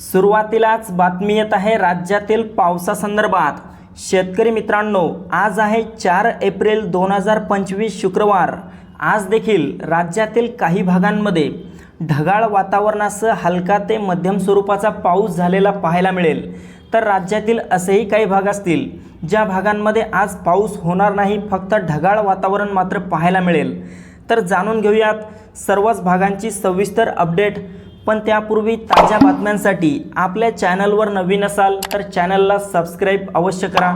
सुरुवातीलाच बातमी येत आहे राज्यातील पावसासंदर्भात. शेतकरी मित्रांनो आज आहे चार एप्रिल दोन हजार पंचवीस शुक्रवार. आज देखील राज्यातील काही भागांमध्ये ढगाळ वातावरणासह हलका ते मध्यम स्वरूपाचा पाऊस झालेला पाहायला मिळेल. तर राज्यातील असेही काही भाग असतील ज्या भागांमध्ये आज पाऊस होणार नाही फक्त ढगाळ वातावरण मात्र पाहायला मिळेल. तर जाणून घेऊयात सर्वच भागांची सविस्तर अपडेट. पण त्यापूर्वी ताज्या बातम्यांसाठी आपल्या चॅनलवर नवीन असाल तर चॅनलला सबस्क्राईब अवश्य करा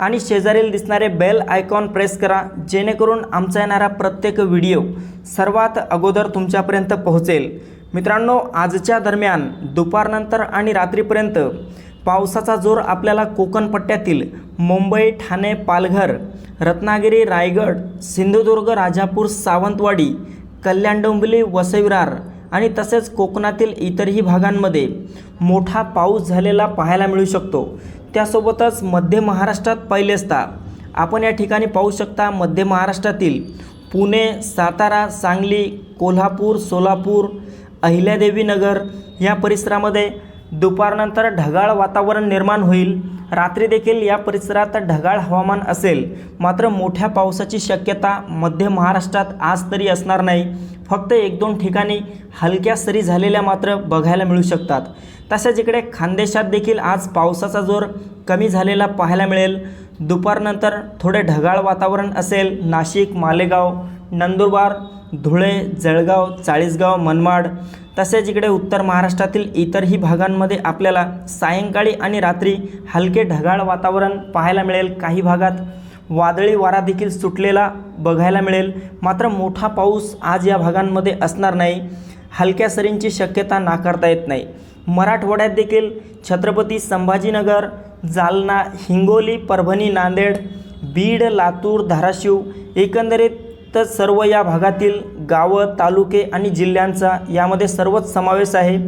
आणि शेजारील दिसणारे बेल आयकॉन प्रेस करा जेणेकरून आमचा येणारा प्रत्येक व्हिडिओ सर्वात अगोदर तुमच्यापर्यंत पोहोचेल. मित्रांनो आजच्या दरम्यान दुपारनंतर आणि रात्रीपर्यंत पावसाचा जोर आपल्याला कोकण पट्ट्यातील मुंबई ठाणे पालघर रत्नागिरी रायगड सिंधुदुर्ग राजापूर सावंतवाडी कल्याण डोंबिवली वसईविरार आणि तसेच कोकणातील इतरही भागांमध्ये मोठा पाऊस झालेला पाहायला मिळू शकतो. त्यासोबतच मध्य महाराष्ट्रात पहिलेचदा आपण या ठिकाणी पाहू शकता मध्य महाराष्ट्रातील पुणे सातारा सांगली कोल्हापूर सोलापूर अहिल्यादेवीनगर या परिसरामध्ये दुपारनंतर ढगाळ वातावरण निर्माण होईल. रात्री देखील या परिसरात ढगाळ हवामान असेल. मात्र मोठ्या पावसाची शक्यता मध्य महाराष्ट्रात आज तरी असणार नाही. फक्त एक दोन ठिकाणी हलक्या सरी झालेल्या मात्र बघायला मिळू शकतात. तसेच इकडे खानदेशात देखील आज पावसाचा जोर कमी झालेला पाहायला मिळेल. दुपारनंतर थोडे ढगाळ वातावरण असेल. नाशिक मालेगाव नंदुरबार धुळे जळगाव चाळीसगाव मनमाड तसेच इकडे उत्तर महाराष्ट्रातील इतरही भागांमध्ये आपल्याला सायंकाळी आणि रात्री हलके ढगाळ वातावरण पाहायला मिळेल काही भागात. वादळी वारा देखील सुटलेला बघायला मिळेल. मात्र मोठा पाऊस आज या भागांमध्ये असणार नाही. हलक्या सरींची शक्यता नाकारता येत नाही. मराठवाड्यात देखील छत्रपती संभाजीनगर जालना हिंगोली परभणी नांदेड बीड लातूर धाराशिव एकंदरीत तर सर्व या भागातील गावं तालुके आणि जिल्ह्यांचा यामध्ये सर्वच समावेश आहे.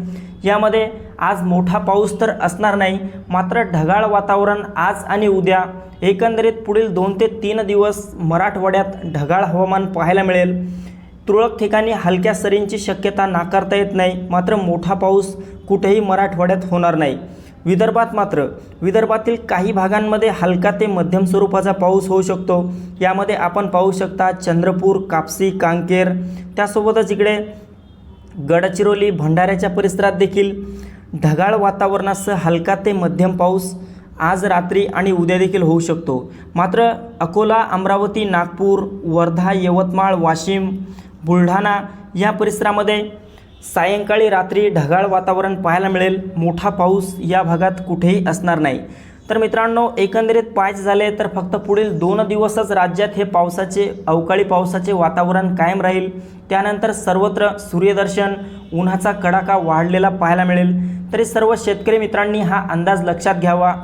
यामध्ये आज मोठा पाऊस तर असणार नाही मात्र ढगाळ वातावरण आज आणि उद्या. एकंदरीत पुढील दोन ते तीन दिवस मराठवाड्यात ढगाळ हवामान पाहायला मिळेल. तुरळक ठिकाणी हलक्या सरींची शक्यता नाकारता येत नाही मात्र मोठा पाऊस कुठेही मराठवाड्यात होणार नाही. विदर्भात मात्र विदर्भातील काही भागांमध्ये हलका ते मध्यम स्वरूपाचा पाऊस होऊ शकतो. यामध्ये आपण पाहू शकता चंद्रपूर कापसी कांकेर. त्यासोबतच इकडे गडचिरोली भंडाऱ्याच्या परिसरात देखील ढगाळ वातावरणासह हलका ते मध्यम पाऊस आज रात्री आणि उद्या देखील होऊ शकतो. मात्र अकोला अमरावती नागपूर वर्धा यवतमाळ वाशिम बुलढाणा या परिसरामध्ये सायंकाळी रात्री ढगाळ वातावरण पाहायला मिळेल. मोठा पाऊस या भागात कुठेही असणार नाही. तर मित्रांनो एकंदरीत पाच झाले तर फक्त पुढील दोन दिवसच राज्यात हे पावसाचे अवकाळी पावसाचे वातावरण कायम राहील. त्यानंतर सर्वत्र सूर्यदर्शन उन्हाचा कडाका वाढलेला पाहायला मिळेल. तरी सर्व शेतकरी मित्रांनी हा अंदाज लक्षात घ्यावा.